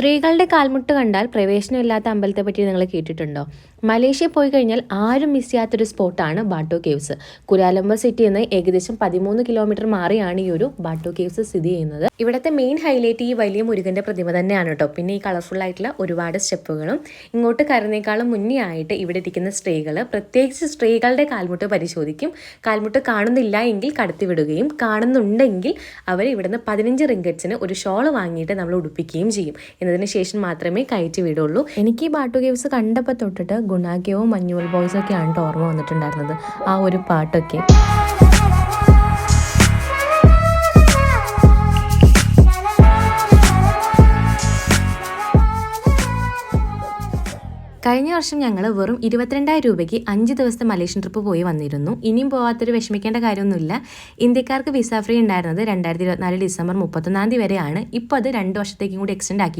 സ്ത്രീകളുടെ കാൽമുട്ട് കണ്ടാൽ പ്രവേശനമില്ലാത്ത അമ്പലത്തെ പറ്റി നിങ്ങൾ കേട്ടിട്ടുണ്ടോ? മലേഷ്യ പോയി കഴിഞ്ഞാൽ ആരും മിസ് ചെയ്യാത്തൊരു സ്പോട്ടാണ് ബാട്ടോ കേവ്സ് കുരാലംബ സിറ്റി നിന്ന് ഏകദേശം പതിമൂന്ന് കിലോമീറ്റർ മാറിയാണ് ഈ ഒരു ബാട്ടോ കേവ്സ് സ്ഥിതി ചെയ്യുന്നത്. ഇവിടുത്തെ മെയിൻ ഹൈലൈറ്റ് ഈ വലിയ മുരുകന്റെ പ്രതിമ തന്നെയാണ് കേട്ടോ പിന്നെ ഈ കളർഫുൾ ആയിട്ടുള്ള ഒരുപാട് സ്റ്റെപ്പുകളും ഇങ്ങോട്ട് കരുന്നേക്കാളും മുന്നേ ആയിട്ട് ഇവിടെ ഇരിക്കുന്ന സ്ത്രീകൾ പ്രത്യേകിച്ച് സ്ത്രീകളുടെ കാൽമുട്ട് പരിശോധിക്കും. കാൽമുട്ട് കാണുന്നില്ല എങ്കിൽ കടത്തിവിടുകയും കാണുന്നുണ്ടെങ്കിൽ അവർ ഇവിടുന്ന് പതിനഞ്ച് റിംഗറ്റ്സിന് ഒരു ഷോൾ വാങ്ങിയിട്ട് നമ്മൾ ഉടുപ്പിക്കുകയും ചെയ്യും. എന്നതിന് ശേഷം മാത്രമേ കയറ്റി വിടുള്ളൂ. എനിക്ക് ഈ ബാട്ടു കേവ്സ് കണ്ടപ്പോൾ തൊട്ടിട്ട് ഗുണാഗ്യവും മഞ്ഞുവൽ ഒക്കെ ട്ടോ ഓർമ്മ വന്നിട്ടുണ്ടായിരുന്നത്. ആ ഒരു പാട്ടൊക്കെ. കഴിഞ്ഞ വർഷം ഞങ്ങൾ വെറും ഇരുപത്തിരണ്ടായിരം രൂപയ്ക്ക് അഞ്ച് ദിവസത്തെ മലേഷ്യൻ ട്രിപ്പ് പോയി വന്നിരുന്നു. ഇനിയും പോകാത്തൊരു വിഷമിക്കേണ്ട കാര്യമൊന്നുമില്ല. ഇന്ത്യക്കാർക്ക് വിസ ഫ്രീ ഉണ്ടായിരുന്നത് രണ്ടായിരത്തി ഇരുപത്തിനാല് ഡിസംബർ മുപ്പത്തൊന്നാം തീയതി വരെയാണ്. ഇപ്പോൾ അത് രണ്ട് വർഷത്തേക്കും കൂടി എക്സ്റ്റെൻഡ് ആക്കി